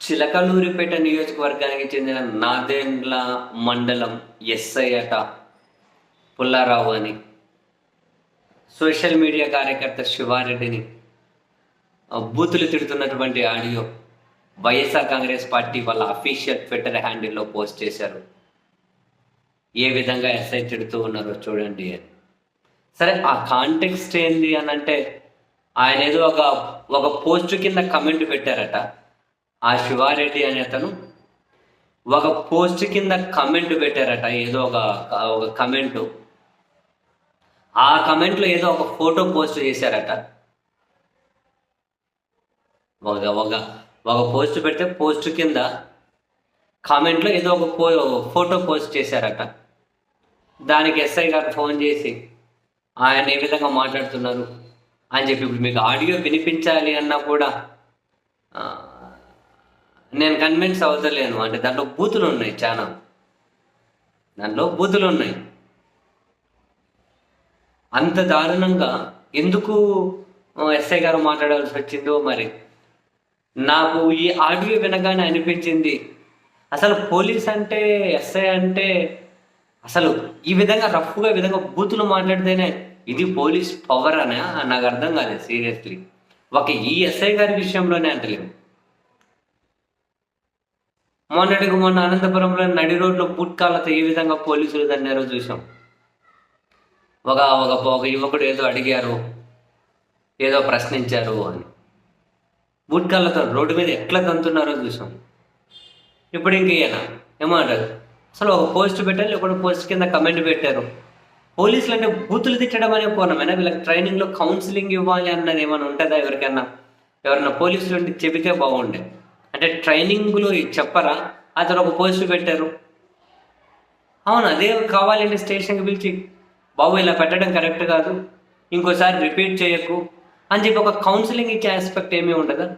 చిలకలూరిపేట నియోజకవర్గానికి చెందిన నాదెండ్ల మండలం ఎస్ఐ అట పుల్లారావు అని. సోషల్ మీడియా కార్యకర్త శివారెడ్డిని బూతులు తిడుతున్నటువంటి ఆడియో వైఎస్ఆర్ కాంగ్రెస్ పార్టీ వాళ్ళ అఫీషియల్ ట్విట్టర్ హ్యాండిల్లో పోస్ట్ చేశారు. ఏ విధంగా ఎస్ఐ తిడుతూ ఉన్నారో చూడండి అని. సరే ఆ కాంటెక్స్ట్ ఏంది అని అంటే ఆయన ఏదో ఒక ఒక పోస్ట్ కింద కమెంట్ పెట్టారట. ఆ శివారెడ్డి అనే అతను ఒక పోస్ట్ కింద కమెంట్ పెట్టారట ఏదో ఒక ఒక కమెంట్ ఆ కమెంట్లో ఏదో ఒక ఫోటో పోస్ట్ చేశారట. ఒక ఒక ఒక పోస్ట్ పెడితే పోస్ట్ కింద కామెంట్లో ఏదో ఒక పో ఫోటో పోస్ట్ చేశారట. దానికి ఎస్ఐ గారు ఫోన్ చేసి ఆయన ఏ విధంగా మాట్లాడుతున్నారు? అని చెప్పి ఇప్పుడు మీకు ఆడియో వినిపించాలి అన్నా కూడా నేను కన్విన్స్ అవుతలేను. అంటే దాంట్లో బూతులు ఉన్నాయి చాలా. దాంట్లో బూతులు ఉన్నాయి. అంత దారుణంగా ఎందుకు ఎస్ఐ గారు మాట్లాడాల్సి వచ్చిందో మరి? నాకు ఈ ఆడియో వినగానే అనిపించింది. అసలు పోలీస్ అంటే ఎస్ఐ అంటే అసలు ఈ విధంగా రఫ్గా విధంగా బూతులు మాట్లాడితేనే ఇది పోలీస్ పవర్ అనే నాకు అర్థం కాలేదు సీరియస్లీ. ఒక ఈ ఎస్ఐ గారి విషయంలోనే అంటలేము. మొన్నటికి మొన్న అనంతపురంలో నడి రోడ్లో బుట్కాలతో ఏ విధంగా పోలీసులు తన్నారో చూసాం ఒక ఒక ఒక యువకుడు ఏదో అడిగారు ఏదో ప్రశ్నించారు అని. బుట్కాలతో రోడ్డు మీద ఎట్లా తంతున్నారో చూసాం ఇప్పుడు ఇంక ఈయన ఏమంటారు అసలు ఒక పోస్ట్ పెట్టారు? లేకపోతే పోస్ట్ కింద కమెంట్ పెట్టారు? పోలీసులు అంటే బూతులు తిట్టడం అనే కోణమైనా? వీళ్ళకి ట్రైనింగ్లో కౌన్సిలింగ్ ఇవ్వాలి అన్నది ఏమైనా ఉంటుందా ఎవరికైనా? ఎవరైనా పోలీసులు ఉంటే చెబితే బాగుండే. అంటే ట్రైనింగ్లో చెప్పరా? అతను ఒక పోస్టు పెట్టారు. అవును అదే కావాలంటే స్టేషన్కి పిలిచి బాబు ఇలా పెట్టడం కరెక్ట్ కాదు. ఇంకోసారి రిపీట్ చేయకు. అని చెప్పి ఒక కౌన్సిలింగ్ ఇచ్చే ఆస్పెక్ట్ ఏమీ ఉండదా?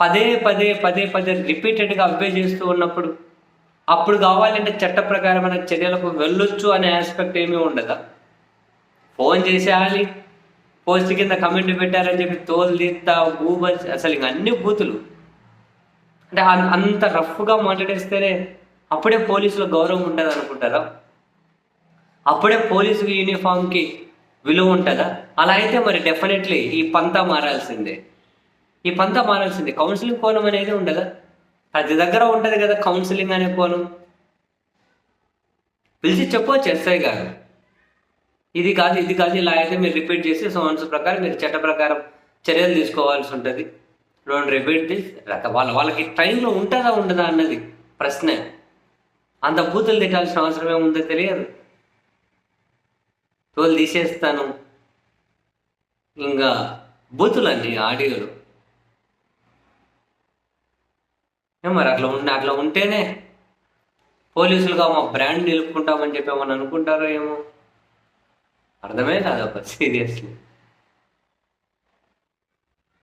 పదే పదే పదే పదే రిపీటెడ్గా అబ్జర్వ్ చేస్తూ ఉన్నప్పుడు అప్పుడు కావాలంటే చట్ట ప్రకారమైన చర్యలకు వెళ్ళొచ్చు అనే ఆస్పెక్ట్ ఏమీ ఉండదా? ఫోన్ చేసేయాలి. పోస్ట్ కింద కమెంట్ పెట్టారని చెప్పి తోలు తీస్తా గూబల్ అసలు ఇంక అన్ని బూతులు. అంటే అంత రఫ్గా మాట్లాడేస్తేనే అప్పుడే పోలీసుల గౌరవం ఉంటుంది అనుకుంటారా? అప్పుడే పోలీసు యూనిఫామ్కి విలువ ఉంటుందా? అలా అయితే మరి డెఫినెట్లీ ఈ పంతా మారాల్సిందే. ఈ పంతా మారాల్సిందే. కౌన్సిలింగ్ కోణం అనేది ఉండదా? ప్రతి దగ్గర ఉంటుంది కదా కౌన్సిలింగ్ అనే కోణం. పిలిచి చెప్పవచ్చు ఎస్ఐ గారు. ఇది కాదు ఇది కాదు ఇలా అయితే మీరు రిపీట్ చేసి సోన్స్ ప్రకారం మీరు చట్ట ప్రకారం చర్యలు తీసుకోవాల్సి ఉంటుంది. డోంట్ రిపీట్ దిస్ వాళ్ళ వాళ్ళకి ట్రైన్లో ఉంటుందా ఉండదా అన్నది ప్రశ్న. అంత బూతులు తిట్టాల్సిన అవసరం ఏముందో తెలియదు. తోలు తీసేస్తాను. ఇంకా బూతులన్నీ ఆడియోలు. మరి అట్లా ఉండి అట్లా ఉంటేనే పోలీసులుగా మా బ్రాండ్ నిలుపుకుంటామని చెప్పి ఏమని అనుకుంటారో ఏమో. అర్థమే కాదు సీరియస్లీ.